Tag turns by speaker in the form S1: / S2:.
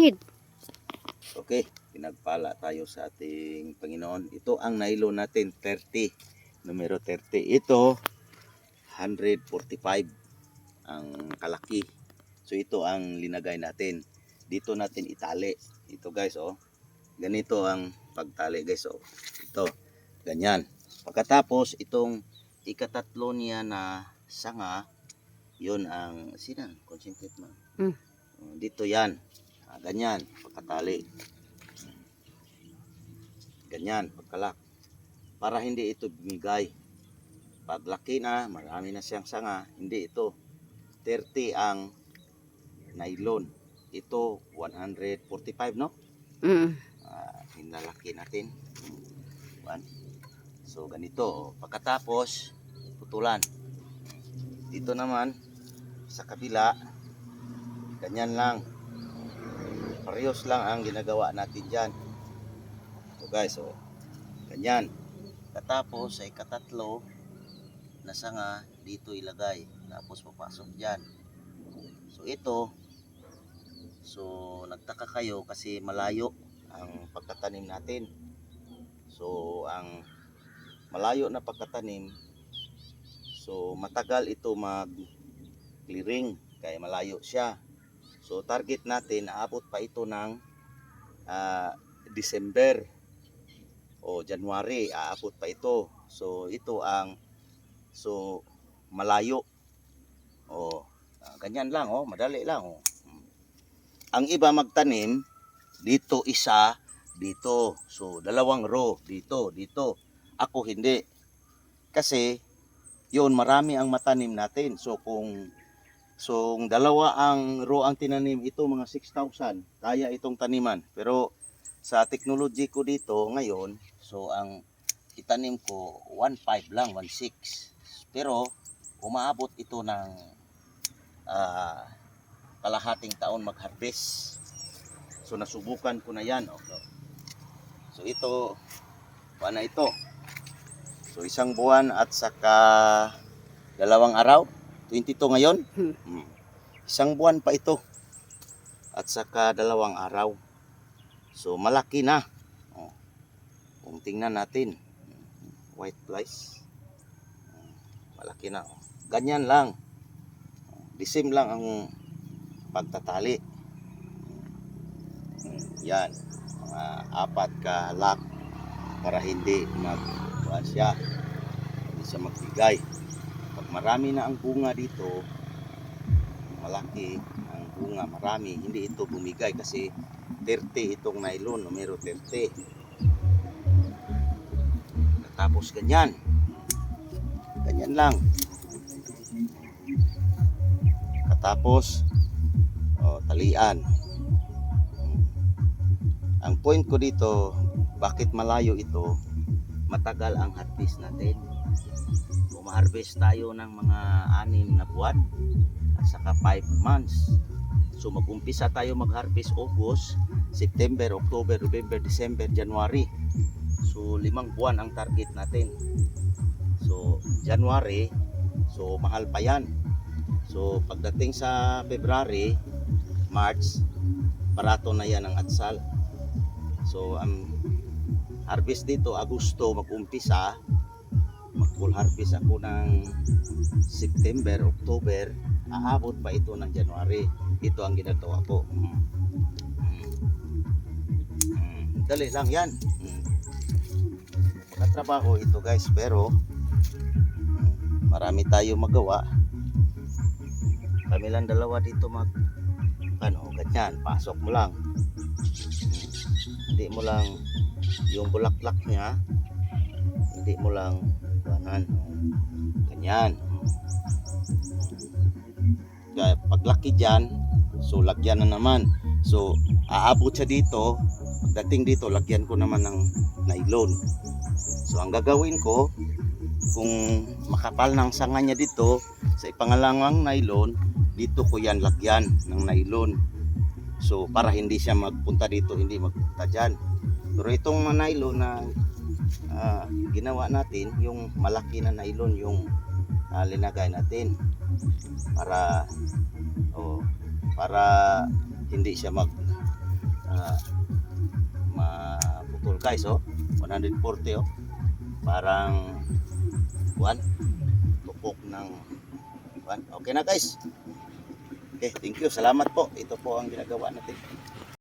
S1: manghid.
S2: Okay, pinagpala tayo sa ating Panginoon. Ito ang nylon natin, 30. Numero 30. Ito, 145 ang kalaki. So ito ang linagay natin. Dito natin itali. Ito guys, oh. Ganito ang pagtali guys, oh. Ito, ganyan. Pagkatapos, itong ikatatlo niya na sanga, yun ang, sinan, concentrate.
S1: Hmm.
S2: Oh, Dito yan. Ganyan, pagkatali. Ganyan, pagkalak. Para hindi ito bumigay. Paglaki na, marami na siyang sanga, hindi ito. 30 ang nylon. Ito, 145, no?
S1: Mm.
S2: Ah, hinalaki natin. One. So, ganito. Pagkatapos, putulan. Dito naman, sa kabila, ganyan lang. Parehos lang ang ginagawa natin dyan. So guys, oh, ganyan. Katapos ay katatlo na sanga dito ilagay. Tapos papasok dyan. So ito, so nagtaka kayo kasi malayo ang pagtatanim natin. So ang malayo na pagtatanim, so matagal ito mag clearing kaya malayo siya. So target natin, aabot pa ito ng ah, December o January, aabot pa ito. So ito ang so malayo. O ah, ganyan lang oh, madali lang oh. Ang iba magtanim dito isa, dito. So dalawang row dito, dito. Ako hindi. Kasi yun marami ang matanim natin. So kung So, ang dalawa ang row ang tinanim, ito mga 6,000. Kaya itong taniman. Pero sa technology ko dito ngayon, so ang itanim ko 1.5 lang, 1.6. Pero umaabot ito ng ah, kalahating taon mag-harvest. So nasubukan ko na yan. Okay. So ito, na ito. So isang buwan at saka dalawang araw. 22 ngayon.
S1: Hmm.
S2: Mm. Isang buwan pa ito. At saka dalawang araw. So malaki na. Oh. Kung tingnan natin. White flies. Mm, Malaki na. oh. Ganyan lang. The same lang ang pagtatali. Mm, Yan. Mga apat ka lock para hindi mag siya. Hindi siya magbigay marami na ang bunga dito, malaki ang bunga, marami, hindi ito bumigay kasi 30 itong nylon, numero 30. Tapos ganyan. Ganyan lang. Katapos, oh, talian. Ang point ko dito, bakit malayo ito, matagal ang harvest natin harvest tayo ng mga anim na buwan at saka 5 months. So mag-umpisa tayo mag-harvest August, September, October, November, December, January. So limang buwan ang target natin. So January, so mahal pa yan. So pagdating sa February, March, barato na yan ang atsal. So ang harvest dito, Agosto mag-umpisa, mag full harvest ako ng September, October, aabot pa ito ng January. Ito ang ginagawa ko. Mm. Mm. Mm. Dali lang yan. Mm. Nakatrabaho ito guys, pero mm, marami tayo magawa. Kami lang dalawa dito mag ano, ganyan, pasok mo lang. Hindi mo lang yung bulaklak niya, hindi mo lang kuhanan. Ganyan. Kaya paglaki dyan, so lagyan na naman. So aabot siya dito, pagdating dito, lagyan ko naman ng nylon. So ang gagawin ko, kung makapal ng sanga niya dito, sa ipangalawang nylon, dito ko yan lagyan ng nylon. So para hindi siya magpunta dito, hindi magpunta dyan. Pero itong nylon na ah, ginawa natin yung malaki na nylon yung ah, linagay natin para oh, para hindi siya mag para maputol. Guys oh 140 oh. Parang kuan tupok ng kuan okay na guys. Okay thank you. Salamat po. Ito po ang ginagawa natin